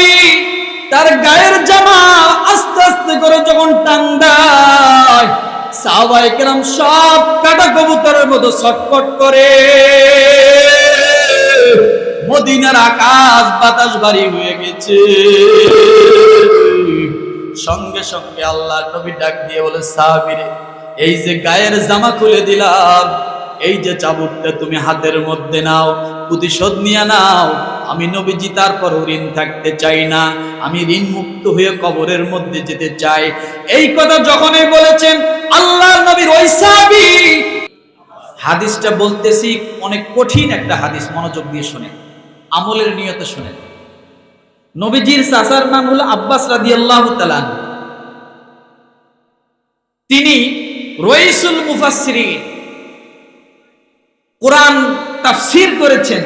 নবী তার গায়ের জামা আস্তে আস্তে করে যখন টান দেয় সব কাটা কবুতরের মতো ছটফট করে। মদিনার আকাশ বাতাস ভারী হয়ে গেছে। সঙ্গে সঙ্গে আল্লাহ নবী ডাক দিয়ে বলে, সাহাবিরে, এই যে গায়ের জামা খুলে দিলাম এই যে চাবুকটা তুমি হাতের মধ্যে নাও, প্রতিশোধ নিয়ে নাও, আমি নবীজি তারপর ঋণ থাকতে চাই না, আমি ঋণ মুক্ত হয়ে কবরের মধ্যে যেতে চাই এই কথা যখনই বলেছেন আল্লাহ নবীর ওই হাদিসটা বলতেছি, অনেক কঠিন একটা হাদিস, মনোযোগ দিয়ে শোনেন, আমলের নিয়তে শোনেন নবীজির চাচার নাম হলো আব্বাস রাদিয়াল্লাহু আল্লাহ। তিনি রইসুল মুফাসসিরিন কোরআন তাফসির করেছেন।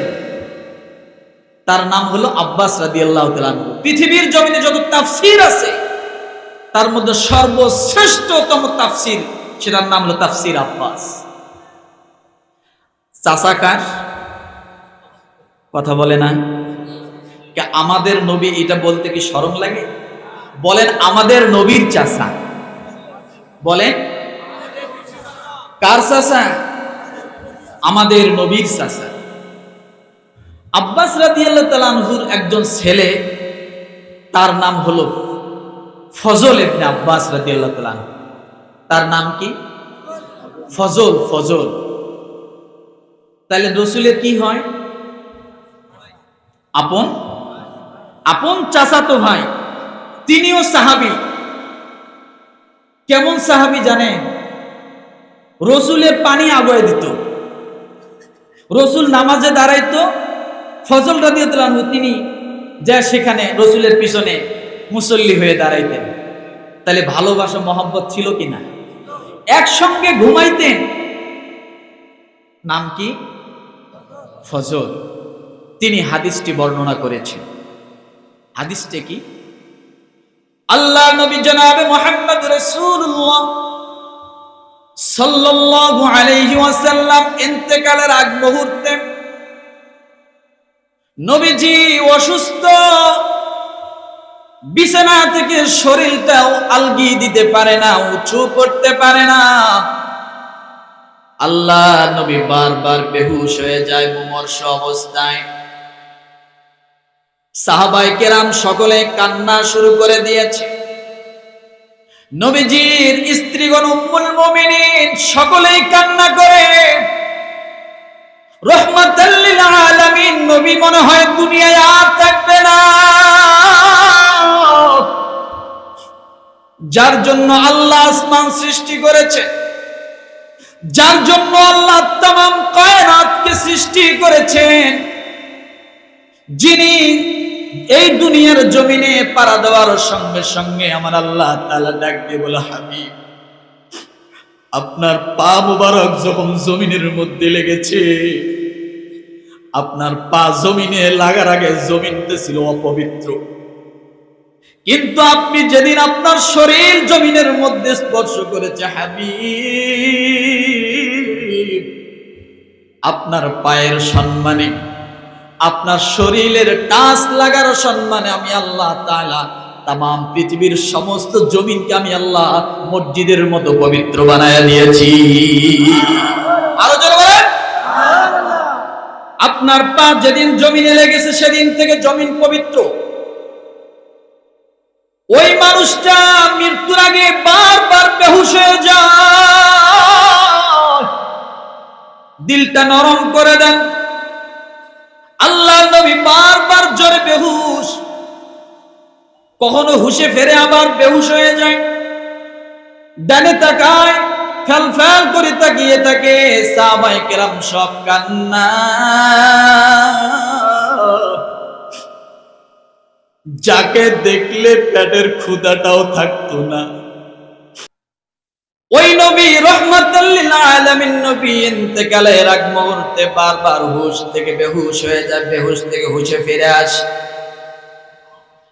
তার নাম হলো আব্বাস তাআলা আনহু। পৃথিবীর জমিনে যত তাফসির আছে, তার মধ্যে সর্বশ্রেষ্ঠতম তাফসির, সেটার নাম হলো তাফসির আব্বাস। চাচা কার? কথা বলে না। আমাদের নবী এটা বলতে কি শরম লাগে? বলেন আমাদের নবীর চাষা বলেন, কার চাচা? আমাদের নবীর চাচা। আব্বাস রাদিয়াল্লাহু তাআলা আনহুর একজন ছেলে, তার নাম হলো ফজল ইবনে আব্বাস রাদিয়াল্লাহু তাআলা আনহু। তার নাম কি? ফজল ফজল। তাহলে রসুলের কি হয়? আপন? আপন চাচাতো ভাই, তিনিও সাহাবি। কেমন সাহাবি জানেন? রসুলের পানি আগুয়ে দিত। রসুল নামাজে দাঁড়াইতো, ফজল রাদিয়াল্লাহু তিনি যা সেখানে রসুলের পিছনে মুসল্লি হয়ে দাঁড়াইতেন। তাহলে ভালোবাসা, মহব্বত ছিল কি কিনা একসঙ্গে ঘুমাইতেন। নাম কি? ফজল। তিনি হাদিসটি বর্ণনা করেছেন। হাদিসটি কি? আল্লাহ নবী জনাবে মোহাম্মদ রাসূলুল্লাহ সাল্লাল্লাহু আলাইহি ওয়াসাল্লাম ইন্তেকালের আগ মুহূর্তে নবীজি অসুস্থ, বিছানা থেকে শরীরটাও আলগি দিতে পারে না, উঁচু করতে পারে না। আল্লাহ নবী বারবার বেহুশ হয়ে যায় মুমর্ষ অবস্থায়। সাহাবাই কেরাম সকলে কান্না শুরু করে দিয়েছে। নবীজির স্ত্রীগণ উম্মুল মুমিনিন সকলেই কান্না করে। রহমাতাল্লিল আলামিন, নবী মনে হয় দুনিয়ায় আর থাকবে না। যার জন্য আল্লাহ আসমান সৃষ্টি করেছে, যার জন্য আল্লাহ তাম কায়নাতকে সৃষ্টি করেছেন, যিনি এই দুনিয়ার জমিনে পাড়া দেওয়ার সঙ্গে সঙ্গে আমার আল্লাহ তাআলা ডাক দিয়ে বলে, হাবিব, আপনার পা মুবারক যখন জমিনের মধ্যে লেগেছে, আপনার পা জমিনে লাগার আগে জমিনতে ছিল অপবিত্র। কিন্তু আপনি যেদিন আপনার শরীর জমিনের মধ্যে স্পর্শ করেছে, হাবিব, আপনার পায়ের সম্মানে আপনার শরীরের টাচ লাগার সম্মানে আমি আল্লাহ তাআলা তাম পৃথিবীর সমস্ত জমিনকে আমি আল্লাহ মসজিদের মতো পবিত্র বানায় দিয়েছি। আরও আপনার পা যেদিন জমিনে লেগেছে সেদিন থেকে জমিন পবিত্র। ওই মানুষটা মৃত্যুর আগে বারবার বেহুশ হয়ে যায়। দিলটা নরম করে দেন। কখনো হুশে ফেরে আবার বেহুশ হয়ে যায়। ডানে তাকায় ফেল ফেল করে তাকিয়ে থাকে, সাহাবায়ে কেরাম সব কান্না। যাকে দেখলে পেটের ক্ষুদাটাও থাকতো না। ওই নবী রহমাতুল্লিল আগ মুহূর্তে বারবার হুশ থেকে বেহুশ হয়ে যায়, বেহুশ থেকে হুশে ফিরে আসে।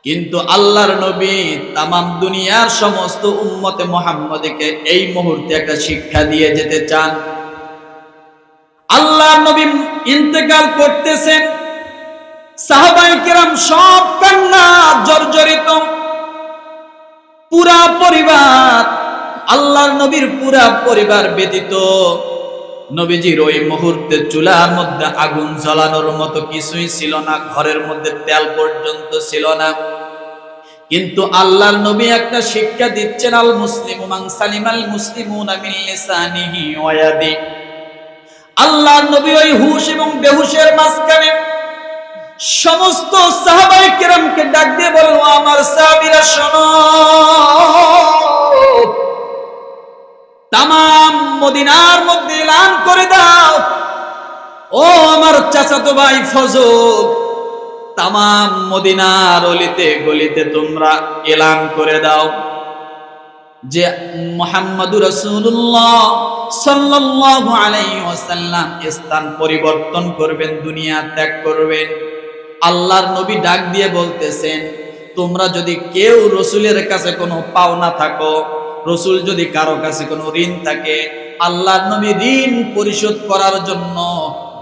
কিন্তু আল্লাহর নবী তামাম দুনিয়ার সমস্ত উম্মতে মোহাম্মদকে এই মুহূর্তে একটা শিক্ষা দিয়ে যেতে চান। আল্লাহর নবী ইন্তেকাল করতেছেন। সাহাবাই সব কান্না ব্যতীত পুরা পরিবার, আল্লাহর নবীর পুরা পরিবার ব্যতীত নবীজির ওই মুহূর্তে চুলার মধ্যে আগুন জ্বালানোর মতো কিছুই ছিল না, ঘরের মধ্যে তেল পর্যন্ত ছিল না। কিন্তু আল্লাহর নবী একটা শিক্ষা দিচ্ছেন আল মুসলিম সালিমাল মুসলিমুনা মিন লিসানিহি ওয়া ইয়াদি। আল্লাহর নবী ওই হুশ এবং বেহুশের মাঝখানে সমস্ত সাহাবাই কিরামকে ডাক দিয়ে বলল, আমার সাহাবীরা শোনো তামাম মদিনার মধ্যে এলান করে দাও। ও আমার চাচাতো ভাই ফজল, তামাম মদিনার অলিতে গলিতে তোমরা এলান করে দাও। যে মোহাম্মদুর রাসূলুল্লাহ সাল্লাল্লাহু আলাইহি স্থান পরিবর্তন করবেন, দুনিয়া ত্যাগ করবেন। আল্লাহর নবী ডাক দিয়ে বলতেছেন, তোমরা যদি কেউ রসুলের কাছে কোনো পাওনা থাকো রসুল যদি কারও কাছে কোনো ঋণ থাকে আল্লাহর নবী ঋণ পরিশোধ করার জন্য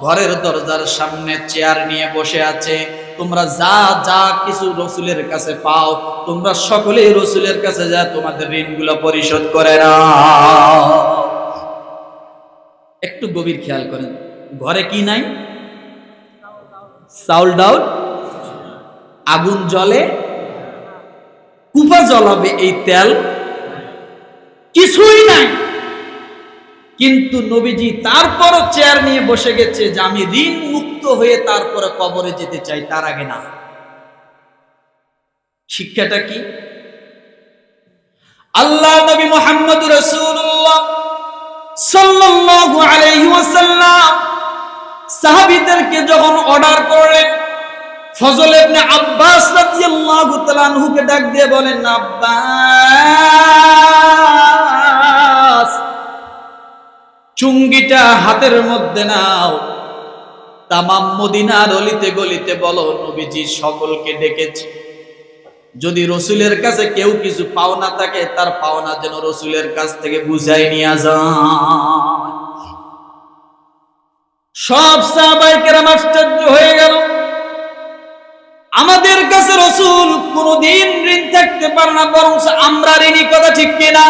ঘরের দরজার সামনে চেয়ার নিয়ে বসে আছে। তোমরা যা যা কিছু রসুলের কাছে পাও, তোমরা সকলেই রসুলের কাছে যা, তোমাদের ঋণগুলো পরিশোধ করে না একটু গভীর খেয়াল করেন, ঘরে কি নাই? চাউল ডাউল? আগুন জলে কুপা জ্বলাবে এই তেল? কিছুই নাই। কিন্তু নবীজি তারপর চেয়ার নিয়ে বসে গেছে যে আমি ঋণ মুক্ত হয়ে তারপরে কবরে যেতে চাই, তার আগে না। শিক্ষাটা কি? আল্লাহ নবী মোহাম্মদ রসুল্লাহ সাল্লাল্লাহু আলাইহি ওয়াসাল্লাম সাহাবীদেরকে যখন অর্ডার করলেন, ফজল ইবনে আব্বাস রাদিয়াল্লাহু তাআলা ডাক দিয়ে বলেন, আব্বাস! চুঙ্গিটা হাতের মধ্যে নাও। তামাম মদিনার অলিতে গলিতে বলো, নবীজি সকলকে ডেকেছি। যদি রসুলের কাছে কেউ কিছু পাওনা থাকে, তার পাওনা যেন রসুলের কাছ থেকে বুঝাই নিয়ে যায়। সব আশ্চর্য হয়ে গেল। আমাদের কাছে রসুল কোনদিন ঋণ থাকতে পারে না, বরং আমরা ঋণী কথা ঠিক কিনা?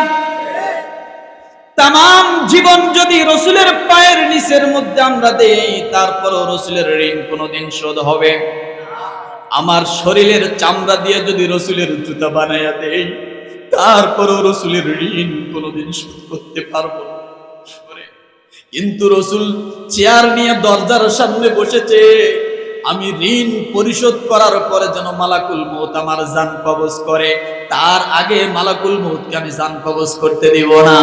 তাম জীবন যদি রসুলের পায়ের নিচের মধ্যে আমরা দেই, তারপরও রসুলের ঋণ কোনোদিন শোধ হবে। আমার শরীরের চামড়া দিয়ে যদি রসুলের জুতা বানাইয়া দেই, তারপরও রসুলের ঋণ কোনোদিন শোধ করতে পারব কিন্তু রসুল চেয়ার নিয়ে দরজার সামনে বসেছে। আমি ঋণ পরিশোধ করার পরে যেন মালাকুল মৌত আমার জান কবজ করে, তার আগে মালাকুল মৌতকে আমি জান কবজ করতে দিব না।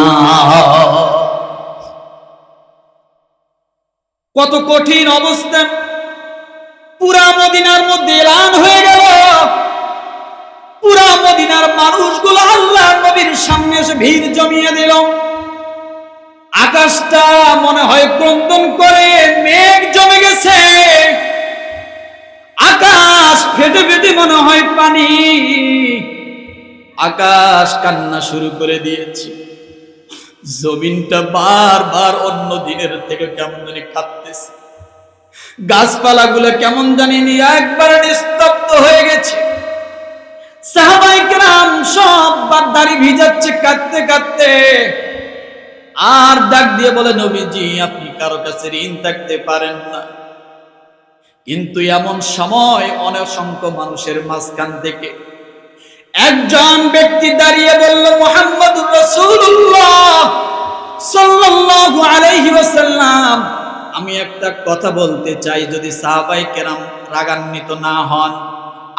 কত কঠিন অবস্থা। পুরা মদিনার মধ্যে এলান হয়ে গেল। পুরা মদিনার মানুষগুলো আল্লাহ নবীর সামনে এসে ভিড় জমিয়ে দিল। আকাশটা মনে হয় ক্রন্দন করে, মেঘ জমে গেছে। আকাশ ফেটে ফেটে মনে হয় পানি। আকাশ কান্না শুরু করে দিয়েছে। জমিনটা বারবার অন্য দিনের থেকে কেমন জানি কাঁপতেছে। গাছপালাগুলো কেমন জানি একবারে নিস্তব্ধ হয়ে গেছে। সাহাবাই কেরাম সব দাড়ি ভিজাচ্ছে কাঁদতে কাঁদতে। আর ডাক দিয়ে বলে, নবীজি, আপনি কারও কাছে ঋণ থাকতে পারেন না। কিন্তু এমন সময় অনেক মানুষের মাঝখান থেকে একজন ব্যক্তি দাঁড়িয়ে বলল মোহাম্মদ রসুল্লাহ আমি একটা কথা বলতে চাই, যদি সাহাবাই কেরাম রাগান্বিত না হন,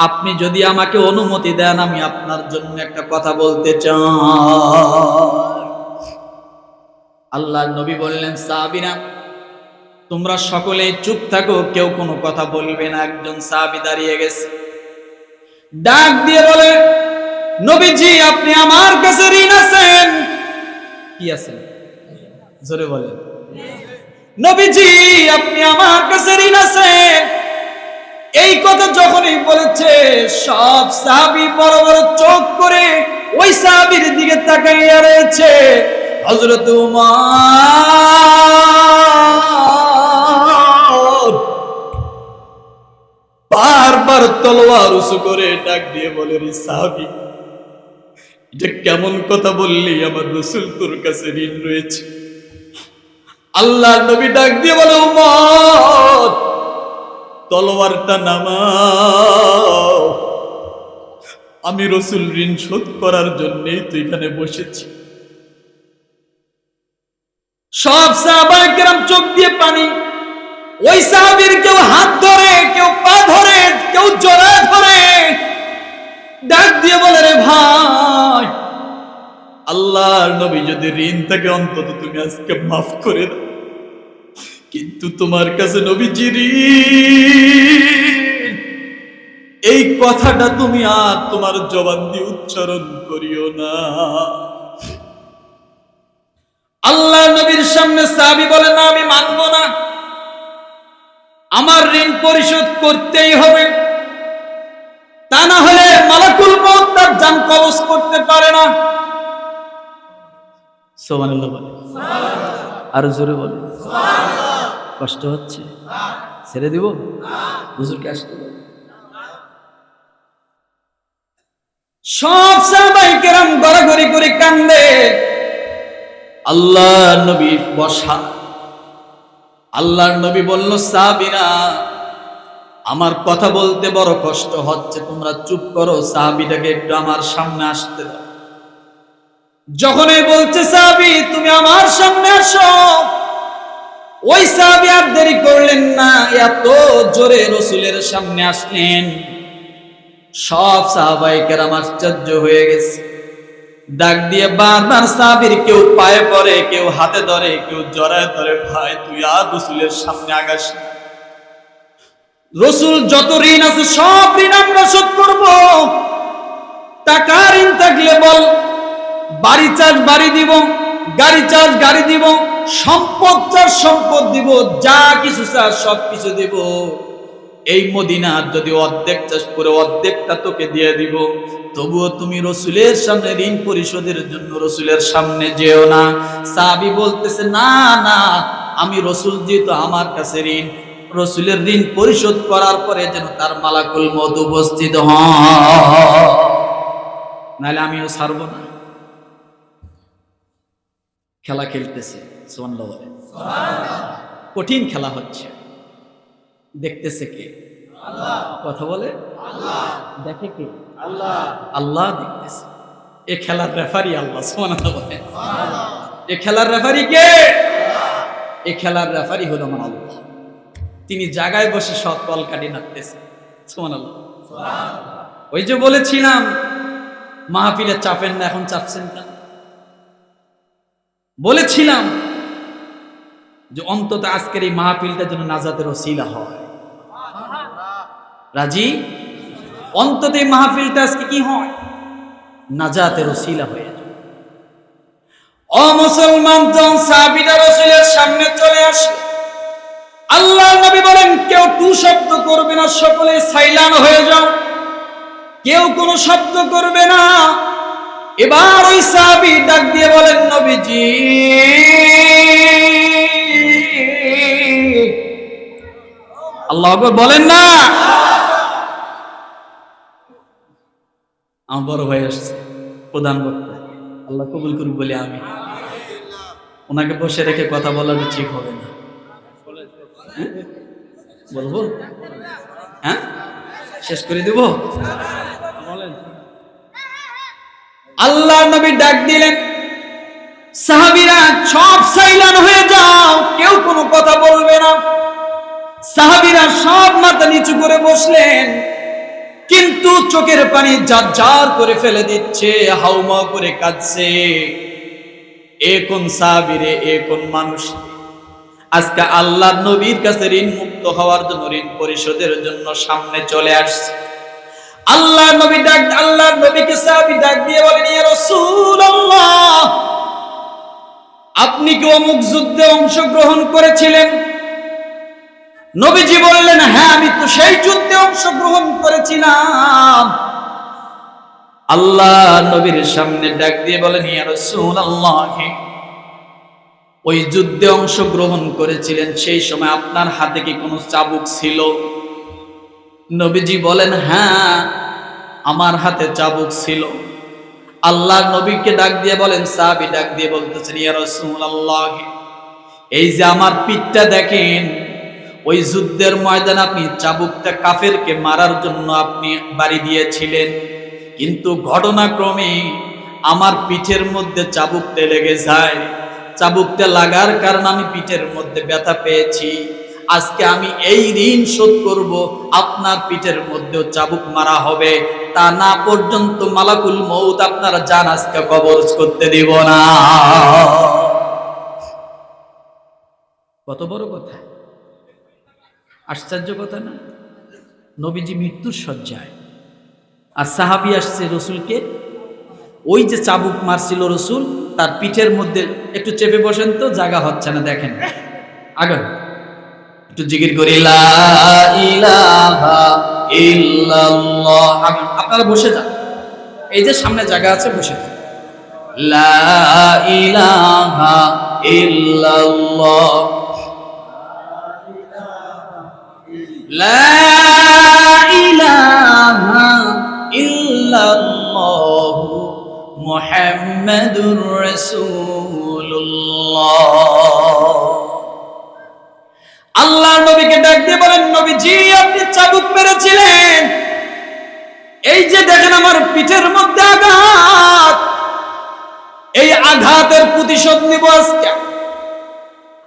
আপনি যদি আমাকে অনুমতি দেন, আমি আপনার জন্য একটা কথা বলতে চাই। আল্লাহ নবী বললেন, সাহাবিরা তোমরা সকলে চুপ থাকো, কেউ কোনো কথা বলবে না, একজন সাহাবি দাঁড়িয়ে গেছে। ডাক দিয়ে বলে, নবীজি, আপনি আমার কাছে ঋণ আছেন। কি আছেন জোরে বলেন। নবীজি, আপনি আমার কাছে ঋণ আছেন। এই কথা যখনই বলেছে, সব সাহাবি বড় বড় চোখ করে ওই সাহাবির দিকে তাকাইয়া রয়েছে। হজরত উমার বারবার তলোয়ার উঁচু করে ডাক দিয়ে বলে, রে সাহাবি, এটা কেমন কথা বললি? আমার রসুল তোর কাছে ঋণ রয়েছে। আল্লাহ নবী ডাক দিয়ে বলে, উমর, তলোয়ারটা নামাও। আমি রসুল ঋণ শোধ করার জন্যই তো এখানে বসেছি। সব সাহাবাহাম চোখ দিয়ে পানি ওই সাহাবীর কেউ হাত ধরে, কেউ পা ধরে, কেউ জড়ায় ধরে। ডাক দিয়ে বলে, রে ভাই, আল্লাহর নবী যদি ঋণ থাকে অন্তত তুমি আজকে মাফ করে দাও। কিন্তু তোমার কাছে নবীজি এই কথাটা তুমি আর তোমার জবান দিয়ে উচ্চারণ করিও না। আল্লাহ নবীর সামনে সাহাবি বলে, না, আমি মানবো আমার ঋণ পরিশোধ করতেই হবে। তা না হলে মালাকুল মত তার জান কবজ করতে পারে না। সোমানুল্লাহ বলে। আরও জোরে বলে। কষ্ট হচ্ছে? ছেড়ে দিব? হুজুরকে আসতে। সব সাহাবাই কেরাম গড়াগড়ি করে কান্দে। আল্লাহ নবী বসা আল্লাহর নবী বলল, সাহাবিরা, আমার কথা বলতে বড় কষ্ট হচ্ছে, তোমরা চুপ করো, সাহাবিটাকে একটু আমার সামনে আসতে দাও। যখনই বলছে, সাহাবি, তুমি আমার সামনে আসো, ওই সাহাবি আর দেরি করলেন না, এত জোরে রসুলের সামনে আসলেন। সব সাহাবাই কেরাম আশ্চর্য হয়ে গেছে। ডাক দিয়ে বারবার সাবির কেউ পায়ে পড়ে, কেউ হাতে ধরে, কেউ জড়ায় ধরে, ভাই, তুই আর রসুলের সামনে আগাস রসুল যত ঋণ আছে, সব ঋণ আমরা শোধ করব। টাকা ঋণ থাকলে বল, বাড়ি চার্জ বাড়ি দিব, গাড়ি চার্জ গাড়ি দিব, সম্পদ চার্জ সম্পদ দিব, যা কিছু চার্জ সব কিছু দিব। এই মদিনার যদি অর্ধেক চাষ করে অর্ধেকটা তোকে দিয়ে দিব, তবুও তুমি রসুলের সামনে, ঋণ পরিশোধের জন্য রসুলের সামনে যেও না। সাবি বলতেছে, না না, আমি রসুল যেহেতু আমার কাছে ঋণ, রসুলের ঋণ পরিশোধ করার পরে যেন তার মালাকুল মদ উপস্থিত নাহলে আমিও ছাড়বো না। খেলা খেলতেছে কঠিন খেলা হচ্ছে। দেখতেছে কে? কথা বলে? দেখে কে? আল্লাহ। আল্লাহ দেখতেছে। এ খেলার রেফারি আল্লাহ সোমানা বলে এ খেলার রেফারি কে? এ খেলার রেফারি হলো আমার আল্লাহ। তিনি জায়গায় বসে সব কল কাটি নাড়তেছে। সোমান আল্লাহ ওই যে বলেছিলাম মাহফিলে চাপেন না এখন চাপছেন কেন? বলেছিলাম যে অন্তত আজকের এই মাহফিলটা যেন নাজাতের ওসিলা হয়। রাজি? অন্তত এই মাহফিলটা আজকে কি হয়? নাজাতের ওসিলা হয়ে যায়। জন রাসূলের সামনে চলে আসে। আল্লাহ নবী বলেন, কেউ টু শব্দ করবে না, সকলে সাইলান হয়ে যাও। কেউ কোনো শব্দ করবে না। এবার ওই সাহাবী ডাক দিয়ে বলেন, নবীজি আল্লাহ বলেন না। আমার বড় ভাই আসছে প্রধান বক্তা আল্লাহ কবুল করুক আমি ওনাকে বসে রেখে কথা বলাটা ঠিক হবে না। হ্যাঁ? বলব? হ্যাঁ? শেষ করে দেব? আল্লাহ নবী ডাক দিলেন, সাহাবিরা, সব সাইলান হয়ে যাও, কেউ কোনো কথা বলবে না। সাহাবিরা সব মাথা নিচু করে বসলেন। কিন্তু চোখের পানি যার যার করে ফেলে দিচ্ছে হাউমা করে কাঁদছে। এ কোন সাহাবিরে এ কোন মানুষ? আজকে আল্লাহ নবীর কাছে ঋণ মুক্ত হওয়ার জন্য, ঋণ পরিশোধের জন্য সামনে চলে আসছে। আল্লাহ নবী ডাক আল্লাহ নবীকে সাহাবী ডাক দিয়ে বলেন আপনি কি অমুক যুদ্ধে অংশগ্রহণ করেছিলেন? নবীজি বললেন হ্যাঁ আমি তো সেই যুদ্ধে অংশগ্রহণ করেছিলাম। আল্লাহ নবীর সামনে ডাক দিয়ে বলেন ওই যুদ্ধে অংশগ্রহণ করেছিলেন, সেই সময় আপনার হাতে কি কোনো চাবুক ছিল? নবীজি বলেন হ্যাঁ আমার হাতে চাবুক ছিল। আল্লাহ নবীকে ডাক দিয়ে বলেন, সাহাবি ডাক দিয়ে বলতেছেন, ইয়া রাসূলুল্লাহ, এই যে আমার পিঠটা দেখেন ওই যুদ্ধের ময়দানে আপনি চাবুকটা কাফেরকে মারার জন্য আপনি বাড়ি দিয়েছিলেন। কিন্তু ঘটনাক্রমে আমার পিঠের মধ্যে চাবুকটা লেগে যায়। চাবুকটা লাগার কারণে আমি পিঠের মধ্যে ব্যথা পেয়েছি। আজকে আমি এই ঋণ শোধ করব, আপনার পিঠের মধ্যেও চাবুক মারা হবে। তা না পর্যন্ত মালাকুল মৌত আপনারা জান আজকে কবর করতে দিব না। কত বড় কথা। আশ্চর্য কথা না? নবীজি মৃত্যুর শয্যায়। আর সাহাবি আসছে রসুলকে। ওই যে চাবুক মারছিল রসুল, তার পিঠের মধ্যে একটু চেপে বসেন তো, জায়গা হচ্ছে না, দেখেন। আগান। একটু জিগির করি আপনারা বসে যান। এই যে সামনে জায়গা আছে, বসে যান। লা ইলাহা ইল্লাল্লাহ। لا إله إلا الله محمد رسول الله আল্লাহ নবীকে ডাক দিয়ে বলেন নবীজি আপনি চাবুক মেরেছিলেন এই যে দেখেন আমার পিঠের মধ্যে আঘাত এই আঘাতের প্রতিশোধ নিব আজকে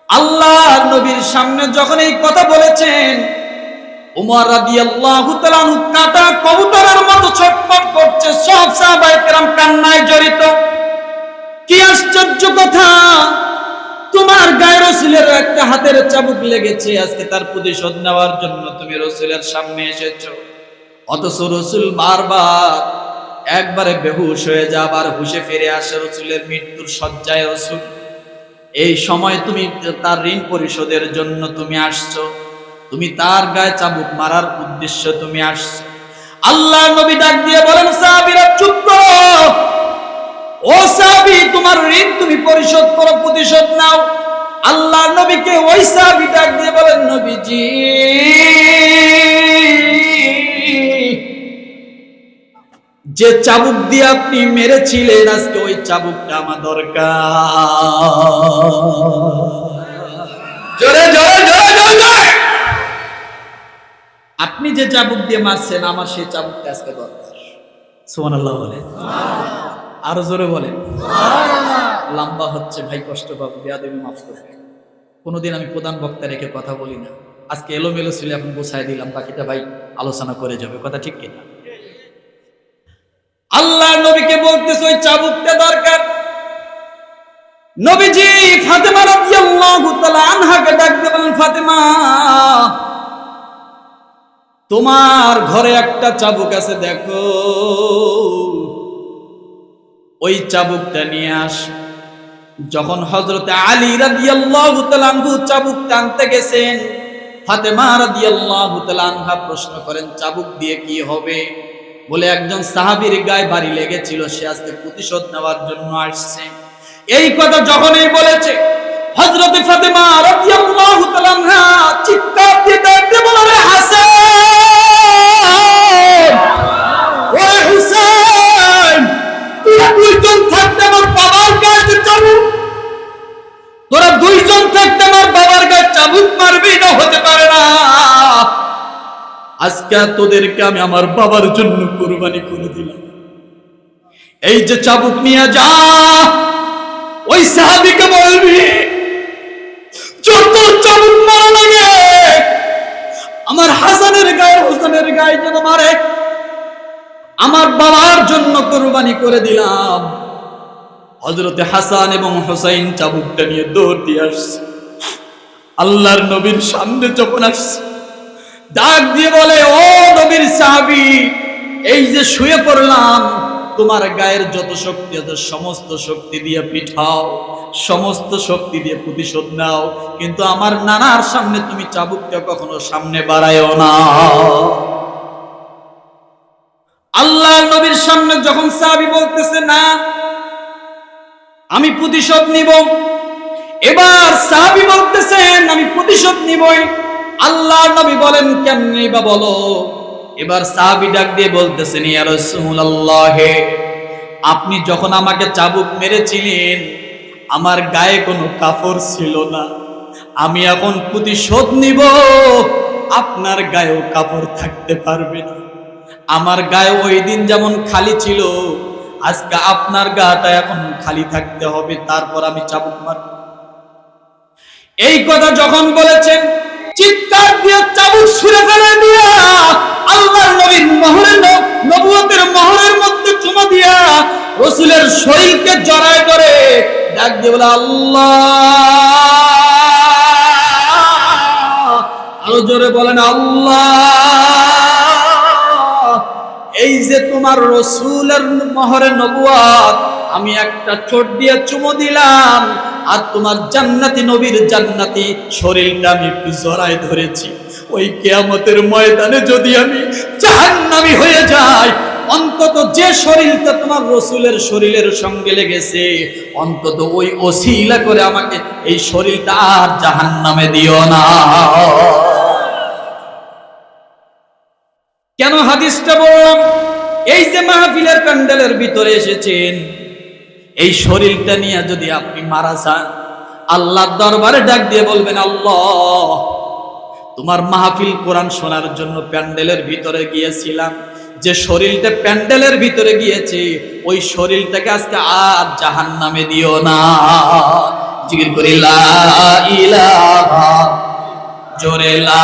আল্লাহ নবীর সামনে যখন এই কথা বলেছেন উমর রাদিয়াল্লাহু তাআলা করছে। জড়িত। আশ্চর্য কথা! তোমার গায়ে রসুলের একটা হাতের চাবুক আজকে তার প্রতিশোধ নেওয়ার জন্য তুমি রসুলের সামনে এসেছ। অথচ রসুল একবারে বেহুশ হয়ে যা, আবার ফিরে আসে রসুলের মৃত্যুর শয্যায় রসুল। এই সময় তুমি তার ঋণ পরিশোধের জন্য তুমি আসছো। তুমি তার গায়ে চাবুক মারার উদ্দেশ্য তুমি আসছো। আল্লাহ নবী ডাক দিয়ে বলেন, সাহাবীরা, চুপ করো। ও সাহাবী, তোমার ঋণ তুমি পরিশোধ করো, প্রতিশোধ নাও। আল্লাহ নবীকে ওই সাহাবী ডাক দিয়ে বলেন, নবীজি, যে চাবুক দিয়ে আপনি মেরেছিলেন, আজকে ওই চাবুকটা আমার দরকার। জোরে জোরে। আপনি যে চাবুক দিয়ে মারছেন আমার সেই চাবুকটা আজকে দরকার। সুমান আল্লাহ। বলে আরও জোরে বলেন লম্বা হচ্ছে ভাই কষ্ট পাবো বেয়াদবি মাফ করবে। কোনোদিন আমি প্রধান বক্তা রেখে কথা বলি না। আজকে এলোমেলো ছিল এখন গোছায় দিলাম বাকিটা ভাই আলোচনা করে যাবে। কথা ঠিক কিনা? আল্লাহ নবীকে বলতেছে ওই চাবুকটা দরকার। নবীজি ফাতেমা রাদিয়াল্লাহু তাআলা আনহাকে ডাক দিয়ে বলেন ফাতেমা তোমার ঘরে একটা চাবুক আছে, দেখো। ওই চাবুকটা নিয়ে আস। যখন হজরতে আলী রাদিয়াল্লাহু চাবুক টানতে গেছেন প্রশ্ন করেন, চাবুক দিয়ে কি হবে? বলে একজন সাহাবীর গায়ে বাড়ি লেগেছিল, সে আজকে প্রতিশোধ নেওয়ার জন্য আসছে। এই কথা যখনই বলেছে, হযরত ফাতেমা রাদিয়াল্লাহু চিৎকার দিয়ে বলে তোরা দুইজন থাকতে আমার বাবার গায়ে চাবুক মারবি না, হতে পারে না। আজকে তোদেরকে আমি আমার বাবার জন্য কোরবানি করে দিলাম। এই যে চাবুক নিয়ে যা, ওই সাহাবিকে বলবি চাবুক মারা লাগে। আমার হাসানের গায়ে, হোসেনের গায়ে যেন মারে। আমার বাবার জন্য কোরবানি করে দিলাম। হজরতে হাসান এবং হোসাইন চাবুকটা নিয়ে দৌড় দিয়ে আসছে। আল্লাহর নবীর সামনে যখন আসছে, ডাক দিয়ে বলে, ও নবীর সাহাবি, এই যে শুয়ে পড়লাম, তোমার গায়ের যত শক্তি আছে, সমস্ত শক্তি দিয়ে পিঠাও, সমস্ত শক্তি দিয়ে প্রতিশোধ নাও। কিন্তু আমার নানার সামনে তুমি চাবুকটা কখনো সামনে বাড়ায়ও না। আল্লাহ নবীর সামনে যখন সাহাবি বলতেছে, না আমি প্রতিশোধ নিব। এবার সাহাবি বলতেছেন, আমি প্রতিশোধ নিবই। আল্লাহ নবী বলেন কেমনি বা বলো? এবার সাহাবি ডাক দিয়ে বলতেছেন, ইয়া রাসূলুল্লাহ, আপনি যখন আমাকে চাবুক মেরেছিলেন, আমার গায়ে কোনো কাপড় ছিল না। আমি এখন প্রতিশোধ নিব। আপনার গায়েও কাপড় থাকতে পারবে না। আমার গায়ে ওই দিন যেমন খালি ছিল আজকে আপনার গাটা এখন খালি থাকতে হবে, তারপর আমি চাবুক মারব। এই কথা যখন বলেছেন, চিৎকার দিয়ে চাবুক ছুঁড়ে ফেলে দিয়া আল্লাহর নবীর মহরের নবুয়তের মহরের মধ্যে চুমা দিয়া রসুলের শরীরকে জড়ায় করে ডাক দিয়ে বলে, আল্লাহ! আরও জোরে বলেন, আল্লাহ! তোমার রসুলের মহরে নবুয়াত আমি একটা ঠোঁট দিয়ে চুমো দিলাম, আর তোমার জান্নাতি নবীর জান্নাতি শরীরটা আমি একটু জড়ায় ধরেছি। ওই কেয়ামতের ময়দানে যদি আমি জাহান্নামি হয়ে যাই, অন্তত যে শরীরটা তোমার রসুলের শরীরের সঙ্গে লেগেছে, অন্তত ওই ওসিলা করে আমাকে এই শরীরটা আর জাহান্নামে দিও না। কেন হাদিসটা বললাম? এই যে মাহফিলের প্যান্ডেলের ভিতরে এসেছেন, এই শরীরটা নিয়ে যদি আপনি মারা যান, আল্লাহর দরবারে ডাক দিয়ে বলবেন, আল্লাহ, তোমার মাহফিল কোরআন শোনার জন্য প্যান্ডেলের ভিতরে গিয়েছিলাম। যে শরীরটা প্যান্ডেলের ভিতরে গিয়েছে, ওই শরীরটাকে আজকে আর জাহান নামে দিও না। জিগির করি জোরে লা